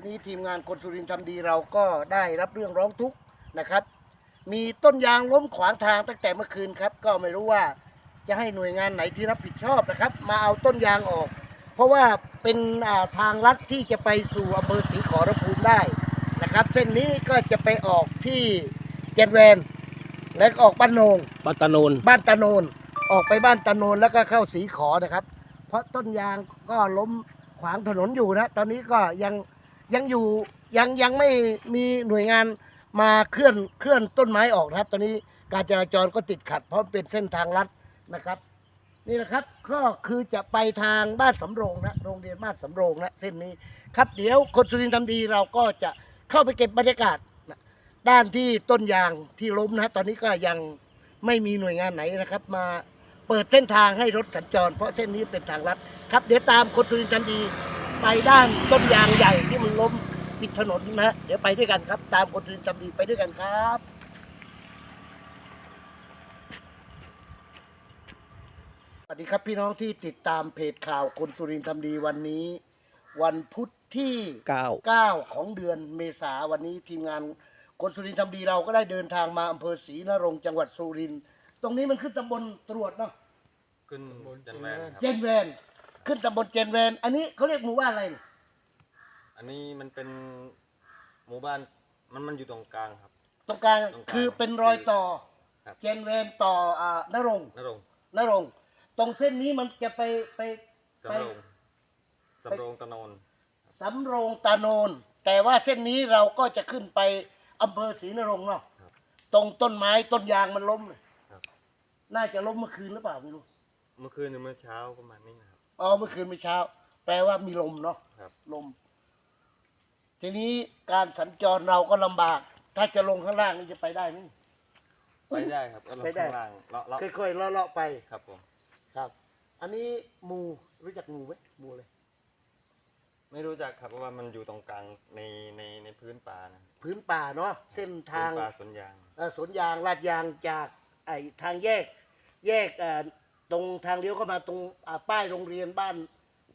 วันนี้ทีมงานคนสุรินทร์ทำดีเราก็ได้รับเรื่องร้องทุกข์นะครับ มีต้นยางล้มขวางทางตั้งแต่เมื่อคืนครับ ก็ไม่รู้ว่าจะให้หน่วยงานไหนที่รับผิดชอบนะครับ มาเอาต้นยางออก เพราะว่าเป็นอ่าทางลัดที่จะไปสู่อำเภอศรีขอรภูมิได้นะครับ เส้นนี้ก็จะไปออกที่เจนแวน และก็ออกบ้านโหนงปัตตานูนบ้านตะโนนออกไปบ้านตะโนนแล้วก็เข้าสีขอนะครับ เพราะต้นยางก็ล้มขวางถนนอยู่นะ ตอนนี้ก็ยัง ยังอยู่ยังยังไม่มีหน่วยงานมาเคลื่อนเคลื่อนต้นไม้ออกนะครับ ตอนนี้การจราจรก็ติดขัด เพราะเป็นเส้นทางลัดนะครับ นี่นะครับก็คือจะไปทางบ้านสำโรงนะโรงเรียนบ้านสำโรงนะเส้นนี้ครับเดี๋ยวคนสุรินทร์ทำดีเราก็จะเข้าไปเก็บบรรยากาศนะด้านที่ต้นยางที่ล้มนะตอนนี้ก็ยังไม่มีหน่วยงานไหนนะครับ มาเปิดเส้นทางให้รถสัญจร เพราะเส้นนี้เป็นทางลัดครับเดี๋ยวตามคนสุรินทร์ทำดี ไปด้านต้นยางใหญ่ที่มันล้มปิดถนนนะฮะเดี๋ยวไปด้วยกันครับ ตามคนสุรินทร์ทำดีไปด้วยกันครับสวัสดีครับพี่น้องที่ติดตามเพจข่าวคนสุรินทร์ทำดีวันนี้ วันพุธที่เก้า9ของเดือนเมษาวันนี้ทีมงานคนสุรินทร์ทำดีเราก็ได้เดินทางมาอำเภอศรีนรงค์จังหวัดสุรินทร์ตรงนี้มันขึ้นตำบลตรวจเนาะขึ้นจันแวนครับเจนแวน ขึ้นตำบลเจนแวน อันนี้เขาเรียกหมู่บ้านอะไรเนี่ยอันนี้มันเป็นหมู่บ้านมันมันอยู่ตรงกลางครับ ตรงกลางตรงกลางคือเป็นรอยต่อ ครับ เจนแวนต่ออ่านรงค์นรงค์นรงค์ตรงเส้นนี้มันจะไปไป สำโรงสำโรงตะโนนสำโรงตาโนน แต่ว่าเส้นนี้เราก็จะขึ้นไปอำเภอศรีนรงค์เนาะครับ ตรงต้นไม้ต้นยางมันล้มเลยครับ น่าจะล้มเมื่อคืนหรือเปล่าไม่รู้ เมื่อคืนหรือเมื่อเช้าประมาณนี้นะครับ อ๋อเมื่อคืนเมื่อเช้า แปลว่ามีลมเนาะครับ ลม ทีนี้การสัญจรเราก็ลำบาก ถ้าจะลงข้างล่างนี่จะไปได้ไหม ไปได้ครับก็ลงไปได้ ข้างล่างเลาะเลาะค่อยๆเลาะๆไป ครับผม ครับ อันนี้หมูรู้จักหมูไหมหมูเลย ไม่รู้จักครับเพราะว่ามันอยู่ตรงกลางในในในพื้นป่านะพื้นป่าเนาะเส้นทางพื้นป่าสวนยาง เอ่อสวนยางลาดยางจากไอ้ทางแยก แยกเอ่อ ตรงทางเลี้ยวเข้ามาตรงอ่าป้ายโรงเรียนบ้าน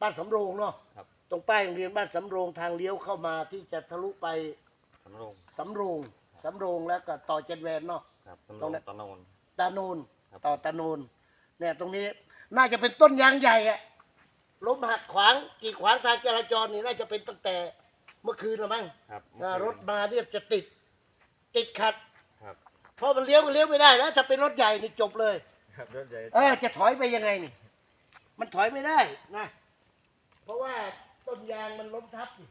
บ้านสำโรงเนาะครับ ตรงป้ายโรงเรียนบ้านสำโรงทางเลี้ยวเข้ามาที่จะทะลุไปสำโรงสำโรงสำโรงแล้วก็ต่อเจนแวนเนาะ ครับสำตโรรงงนั้น ตะโนน ตาโนนครับ ต่อตาโนนเนี่ยตรงนี้น่าจะเป็นต้นยางใหญ่อะล้มหักขวางกีดขวางทางจราจรนี่น่าจะเป็นตั้งแต่เมื่อคืนละมั้งครับอ่าเมื่รอถคืนมาเนี่ยจะติด ติดขัด ครับ เพราะมันเลี้ยวก็เลี้ยวไม่ได้แล้วถ้าเป็นรถใหญ่นี่จบเลย ครับรถใหญ่เออจะถอยไปยังไงนี่ มันถอยไม่ได้นะ เพราะว่าต้นยางมันล้มทับนี่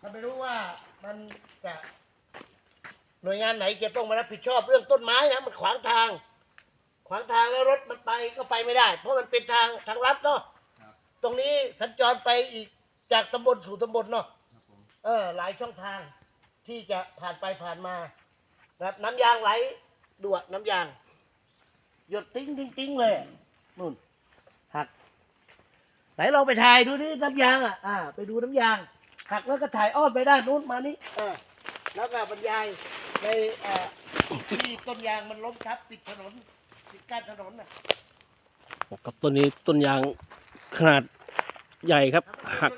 ถ้าไม่รู้ว่ามันจะหน่วยงานไหนจะต้องมารับผิดชอบเรื่องต้นไม้นะมันขวางทาง ขวางทางแล้วรถมันไปก็ไปไม่ได้ เพราะมันเป็นทางทางลัดเนาะครับตรงนี้สัญจรไปอีกจากตำบลสู่ตำบลเนาะครับผมเออ หลายช่องทางที่จะผ่านไปผ่านมานะครับน้ำยางไหล ดวนน้ำยาง หยดติ้งติ้งติ้งเลยนู่นหัก ไหนลองไปถ่ายดูนี่น้ำยางอะอ่า ไปดูน้ำยาง หักแล้วก็ถ่ายอ้อมไปด้านนู้นมานี่เออแล้วก็บรรยายในเอ่อที่ต้นยางมันล้มทับปิดถนนปิดกั้นถนนน่ะกับต้นนี้ต้นยางขนาดใหญ่ครับ หัก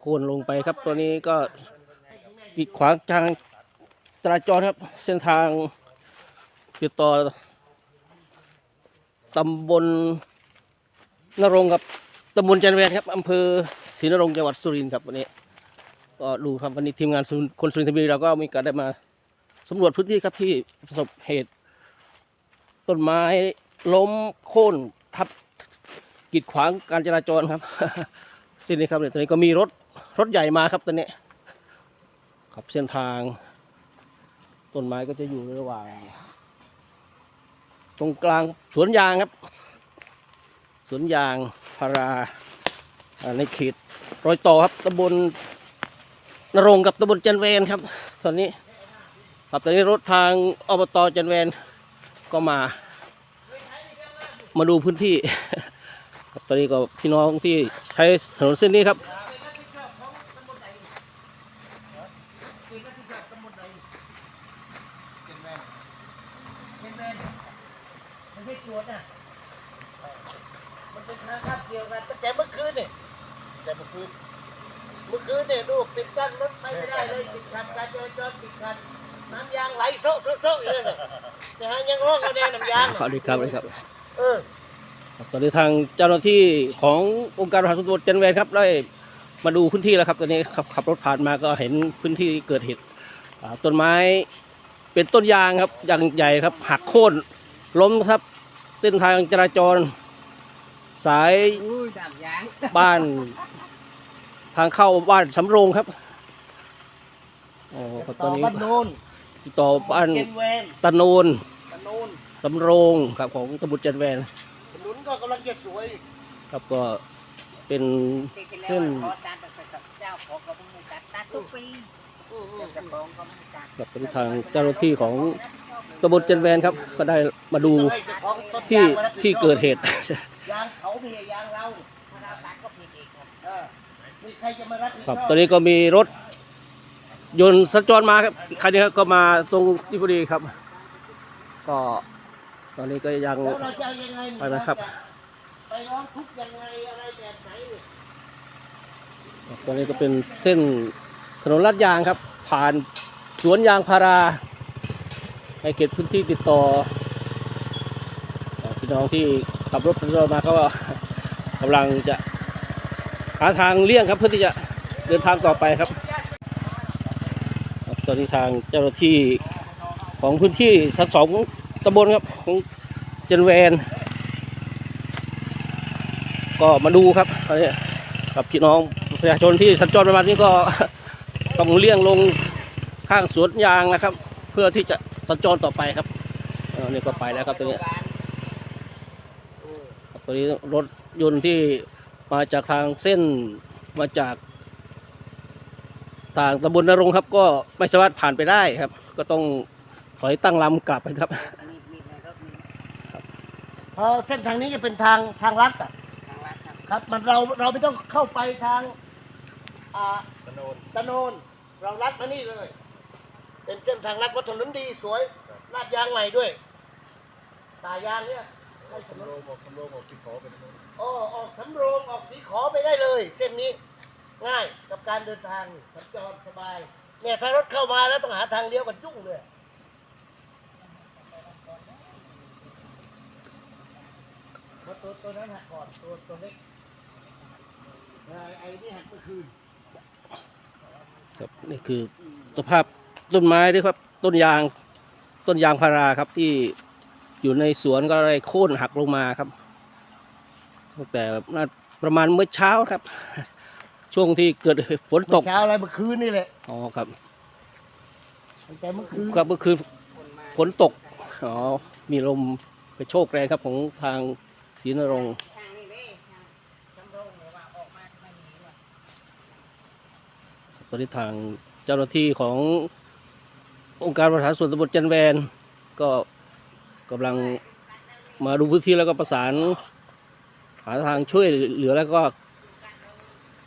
โค่นลงไปครับตัวนี้ก็กีดขวางทาง จราจรครับ เส้นทางติดต่อตำบลนรงค์กับตำบลจันแวนครับอำเภอศรีนรงจังหวัดสุรินทร์ครับวันนี้ก็ดูครับวันนี้ทีมงานคนสุรินทร์ทีวีเราก็มีการได้มาสำรวจพื้นที่ครับที่ประสบเหตุ ต้นไม้ล้มโค่นทับกีดขวางการจราจรครับเส้นนี้ครับเนี่ยตอนนี้ก็มีรถรถใหญ่มาครับตอนนี้ครับเส้นทาง ต้นไม้ก็จะอยู่ระหว่าง ตรงกลางสวนยางครับ สวนยางพาราในเขตรอยต่อครับตำบลนรงกับตำบลจันเวนครับ ตอนนี้ครับตอนนี้รถทางอบตจันเวนก็มา มาดูพื้นที่ตอนนี้ก็พี่น้องที่ใช้ถนนเส้นนี้ครับ เป็นรับผิดชอบตำบลไหนเป็นแมนเป็นแมนมันไม่ตรวจนะมันเป็นทางคาบเกี่ยวกันตั้งแต่เมื่อคืนเนี่ย คืนเมื่อคืนเนี่ยดูปิดกั้นรถไปไม่ได้ เลยติดขัดการจราจรติดขัดน้ำยางไหลโซะโซะโซะเลยเนี่ยแต่หายังร้องกันแน่น้ำยางสวัสดีครับสวัสดีครับเออครับตอนนี้ทางเจ้าหน้าที่ขององค์การบริหารส่วนตำบลจันแวนครับได้มาดูพื้นที่แล้วครับตอนนี้ขับขับรถผ่านมาก็เห็นพื้นที่เกิดเหตุอ่าต้นไม้เป็นต้นยางครับยางใหญ่ครับหักโค่นล้มครับ เส้นทางจราจร สายบ้าน ทางเข้าบ้านสำโรงครับ อ๋อครับตต่ออนนี้บ้านโนนต่อบ้านเกนเวนตะโนนบ้านโนนสำโรงครับของตำบลจันแวนถนนก็กำลังจะสวยครับก็เป็นปีที่เส้แล้วนขอตัดกับเจ้าของก็ไม่ตัดตัดทุกปีเจ้าของก็ไม่ตัดกับเป็นทางเจ้าหน้าที่ของตำบลจันแวนครับ ก็ได้มาดูให้เจ้าของต้นที่ยางมารับผิดชอบที่เกิดเหตุยางเขาไม่ใช่ยางเราถ้าเราตัดก็ผิดอีกครับเออมีใครจะมารับผิดชครัอบบตอนนี้ก็มีรถ ยนต์สัญจรมาครับคันนี้ครับก็มาตรงที่พอดีครับ ก็ตอนนี้ก็ยังไงไปนะครับไปร้องทุกยังไงอะไรแบบไหนตอนนี้ก็เป็นเส้นถนนลาดยางครับ ผ่านสวนยางพาราในเขตพื้นที่ติดต่อพี่น้องที่ขับรถสัญจรมาก็กำลังจะหาทางเลี่ยงครับเพื่อที่จะเดินทางต่อไปครับ ตอนนี้ทางเจ้าหน้าที่ของพื้นที่ทั้งสองตำบลครับของเจนแวนก็มาดูครับตอนนี้กับพี่น้องประชาชนที่สัญจรไปมานี้ก็ต้องเลี่ยงลงข้างสวนยางนะครับ เพื่อที่จะสัญจรต่อไปครับเนี่ก็ไปแล้วครับตอนนี้ครับตอนนี้รถยนต์ที่มาจากทางเส้นมาจาก ทางตำบลนรงค์ครับ ก็ไม่สามารถผ่านไปได้ครับ ก็ต้องถอยตั้งลำกลับไปครับมีมีในรถมีเพราะเส้นทางนี้จะเป็นทางทางลัดอะทางลัดครับครับ มันเราเราไม่ต้องเข้าไปทางอ่าตะโนนตะโนนเราลัดมานี่เลย เป็นเส้นทางลัดวัดถนนดีสวยลาดยางใหม่ด้วยตายางเนี่ยให้ถนนโรงออกสำโรงออกที่ขอเป็นตะโนนอ๋อออกสำโรงออกสีขอไปได้เลย เส้นนี้ ง่ายกับการเดินทางสัญจรสบายเนี่ยถ้ารถเข้ามาแล้วต้องหาทางเลี้ยวกันยุ่งเลยเพราะตัวตัวนั้นหักก่อนตัวตัวเล็กไอ้ไอ้นี่หักเมื่อคืนครับนี่คือสภาพต้นไม้ด้วยครับ ต้นยางต้นยางพาราครับที่อยู่ในสวนก็ได้โค่นหักลงมาครับตั้งแต่น่าประมาณเมื่อเช้าครับ ช่วงที่เกิดฝนตกเช้าอะไรเมื่อคืนนี่แหละอ๋อครับตั้งแต่เมื่อคืนครับก็คือคนมาฝนตกอ๋อมีลมกระโชกแรงครับของทางศรีนรงค์ทางนี้เด้ทางสำโรงหรือว่าออกมาไม่มีว่ะตอนนี้ทางเจ้าหน้าที่ขององค์การบริหารส่วนตำบลจันแวน ก็กำลังมาดูพื้นที่แล้วก็ประสานหาทางช่วยเหลือแล้วก็แ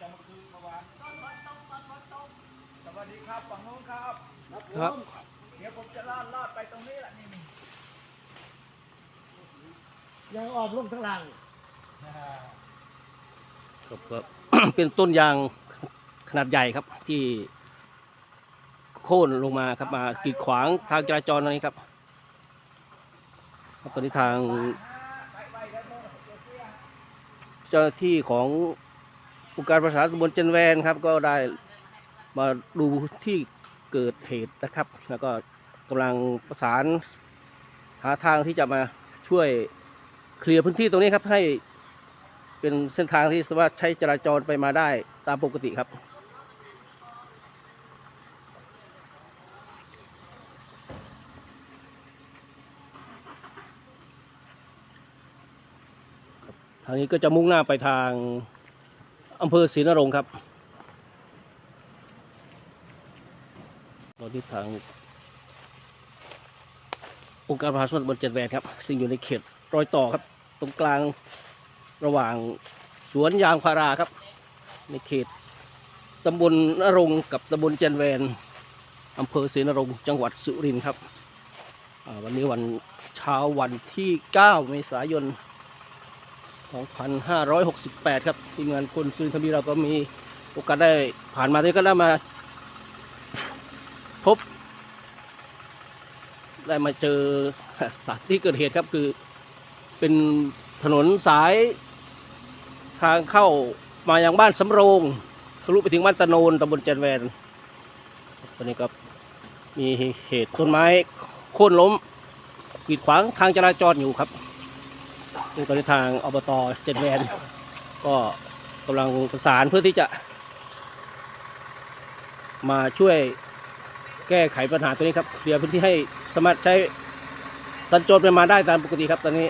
สวัสดีครับฝั่งโน้นครับครับเดี๋ยวผมจะลาดลาดไปตรงนี้แหละนี่นี่ยังออกลูกทั้งหลังครับก็เป็นต้นยางขนาดใหญ่ครับที่โค่นลงมาครับมากีดขวางทางจราจรตรงนี้ครับครับตอนนี้ทางเจ้าหน้าที่ของ องค์การประชาตำบลเจนแวนครับ ก็ได้มาดูที่เกิดเหตุนะครับ แล้วก็กำลังประสานหาทางที่จะมาช่วยเคลียร์พื้นที่ตรงนี้ครับ ให้เป็นเส้นทางที่สามารถใช้จราจรไปมาได้ตามปกติครับทางนี้ก็จะมุ่งหน้าไปทาง อำเภอศรีนรงค์ครับรถที่ทางองค์การมหาชนบนเจ็ดแวนครับ ซึ่งอยู่ในเขตรอยต่อครับ ตรงกลางระหว่างสวนยางพาราครับ ในเขตตำบลนรงกับตำบลเจนแวนอำเภอศรีนรงจังหวัดสุรินทร์ครับวันนี้วันเช้าวันที่ 9 เมษายน 2568 ครับทีมงานคนสุรินทร์ทวีเราก็มีโอกาสได้ผ่านมาด้วยก็ได้มา พบ ได้มาเจอสถานที่เกิดเหตุครับคือ เป็นถนนสาย ทางเข้ามายังบ้านสำโรงทะลุไปถึงบ้านตะโนนตำบลเจนแวนตอนนี้ก็มีเหตุต้นไม้โค่นล้มกีดขวางทางจราจรอยู่ครับ ซึ่งตอนนี้ทางอบตเจนแมนก็กำลังประสานเพื่อที่จะ มาช่วยแก้ไขปัญหาตัวนี้ครับเคลียร์พื้นที่ให้สามารถใช้สัญจรไปมาได้ตามปกติครับตอนนี้